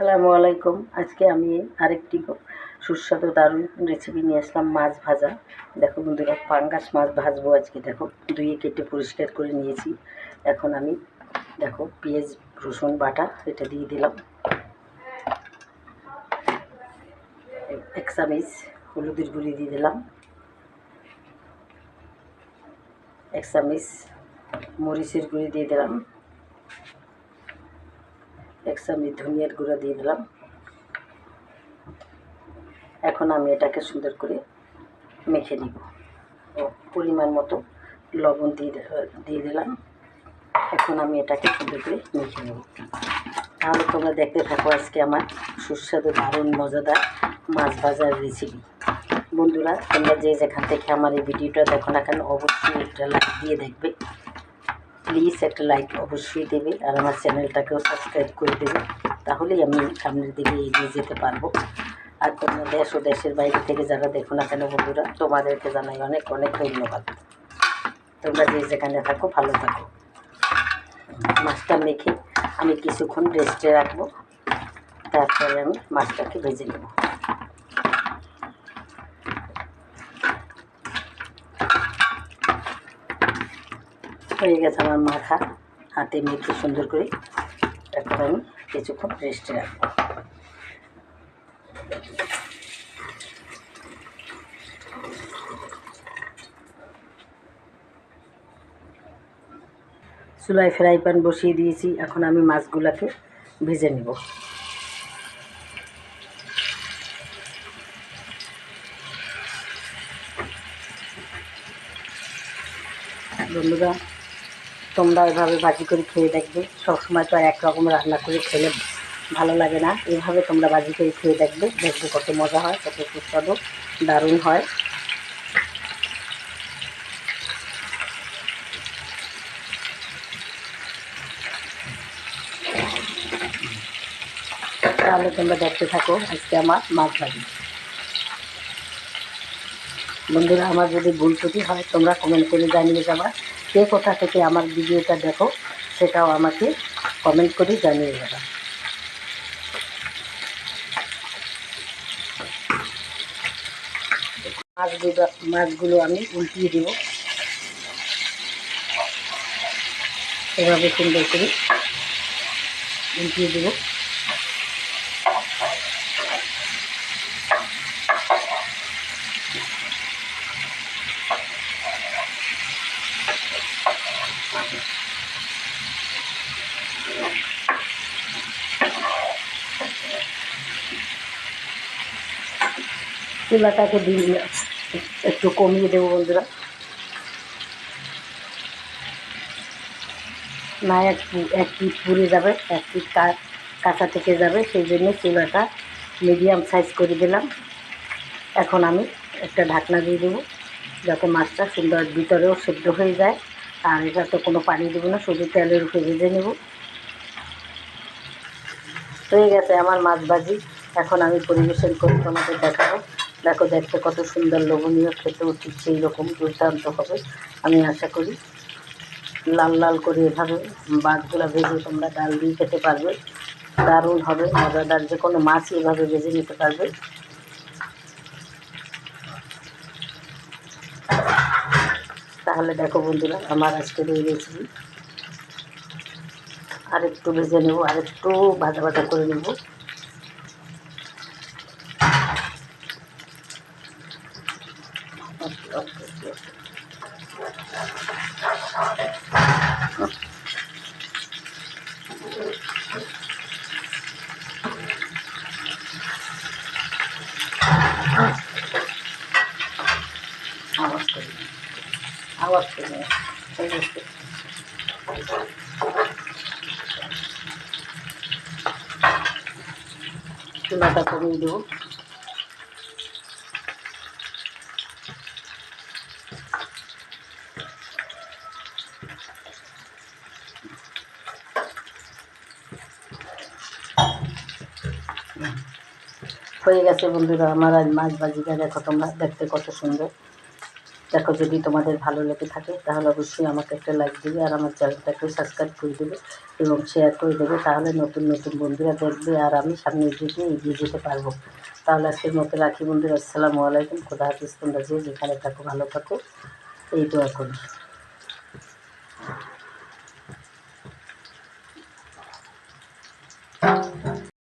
আসসালামু আলাইকুম। আজকে আমি আরেকটি সুস্বাদু দারুণ রেসিপি নিয়ে আসলাম, মাছ ভাজা। দেখো বন্ধুরা, পাঙ্গাস মাছ ভাজবো আজকে। দেখো, ধুয়ে কেটে পরিষ্কার করে নিয়েছি। এখন আমি, দেখো, পেঁয়াজ, রসুন, বাটা, এটা দিয়ে দিলাম। এক চামিচ হলুদের গুঁড়ি দিয়ে দিলাম। এক চামিচ মরিচের গুঁড়ি দিয়ে দিলাম। এক চামচ ধনিয়ার গুঁড়ো দিয়ে দিলাম। এখন আমি এটাকে সুন্দর করে মেখে নিব। পরিমাণ মতো লবণ দিয়ে দিয়ে দিলাম। এখন আমি এটাকে সুন্দর করে মেখে নেব। তাহলে তোমরা দেখতে থাকো আজকে আমার সুস্বাদু, দারুণ, মজাদার মাছ ভাজার রেসিপি বন্ধুরা, তোমরা যে যেখান থেকে আমার এই ভিডিওটা দেখো না কেন, অবশ্যই একটা লাইক দিয়ে দেখবে। প্লিজ একটা লাইক অবশ্যই দেবে আর আমার চ্যানেলটাকেও সাবস্ক্রাইব করে দেবে। তাহলেই আমি সামনের দিকে এগিয়ে যেতে পারব। আর তোমরা দেশ ও দেশের বাইরে থেকে যারা দেখো না কেন বন্ধুরা, তোমাদেরকে জানাই অনেক অনেক ধন্যবাদ। তোমরা যে যেখানে থাকো, ভালো থাকো। মাছটা মেখে আমি কিছুক্ষণ রেস্টে রাখব। তারপরে আমি মাছটাকে ভেজে নেব। হয়ে গেছে আমার মাখা হাতে মেখে সুন্দর করে তারপর আমি কিছুক্ষণ রেস্টে রাখব। চুলায় ফ্রাই প্যান বসিয়ে দিয়েছি, এখন আমি মাছগুলোকে ভেজে নেব। বন্ধুরা তোমরা এভাবে ভাজি করে খেয়ে দেখবে। সবসময় তো আর একরকম রান্না করে খেলে ভালো লাগে না। এভাবে তোমরা ভাজি করে খেয়ে দেখবে দেখবে কত মজা হয়, কত সুস্বাদু, দারুণ হয়। তাহলে তোমরা দেখতে থাকো আজকে আমার মাছ ভাজি। বন্ধুরা, আমার যদি ভুল ত্রুটি হয়, তোমরা কমেন্ট করে জানিয়ে যাবা। কে কোথা থেকে আমার ভিডিওটা দেখো, সেটাও আমাকে কমেন্ট করে জানিয়ে যাবা মাছগুলো মাছগুলো আমি উল্টিয়ে দেব। এভাবে সুন্দর করে উল্টিয়ে দেবো। চুলাটাকে দিয়ে একটু কমিয়ে দেবো বন্ধুরা। না, এক এক পিঠ পুড়ে যাবে, এক কা- কাঁচা থেকে যাবে, সেই জন্য চুলাটা মিডিয়াম সাইজ করে দিলাম। এখন আমি একটা ঢাকনা দিয়ে দেবো, যাতে মাছটা সুন্দর ভিতরেও সেদ্ধ হয়ে যায়। আর এটা তো কোনো পানি দেবো না, শুধু তেলের উপরে ভেজে নেব। হয়ে গেছে আমার মাছ ভাজি। এখন আমি পরিবেশন করে তোমাদের দেখাবো। দেখো দেখতে কত সুন্দর লোভনীয় খেতেও ঠিক সেই রকম দুর্দান্ত হবে, আমি আশা করি। লাল লাল করে এভাবে মাছগুলো ভেজে তোমরা ডাল দিয়ে খেতে পারবে। দারুণ হবে, মজাদার, যে কোনো মাছই এভাবে ভেজে নিতে পারবে। তাহলে দেখো বন্ধুরা, আমার আজকের এই রেসিপি আর একটু ভেজে নেব আর একটু ভাজা ভাজা করে নেব। আওয়াজ করে চুলাটা কমিয়ে দেবো হয়ে গেছে বন্ধুরা, আমার আজ মাছ ভাজিটা দেখো তোমরা, দেখতে কত সুন্দর। দেখো, যদি তোমাদের ভালো লেগে থাকে, তাহলে অবশ্যই আমাকে একটা লাইক দেবে আর আমার চ্যানেলটাকে সাবস্ক্রাইব করে দেবে এবং শেয়ার করে দেবে। তাহলে নতুন নতুন বন্ধুরা দেখবে আর আমি সামনের দিকে এগিয়ে যেতে পারব। তাহলে আজকের মতো রাখি বন্ধুরা। আসসালামু আলাইকুম। খোদা হাফিজ তোমরা যে যেখানে থাকো, ভালো থাকো। এই দোয়া করি।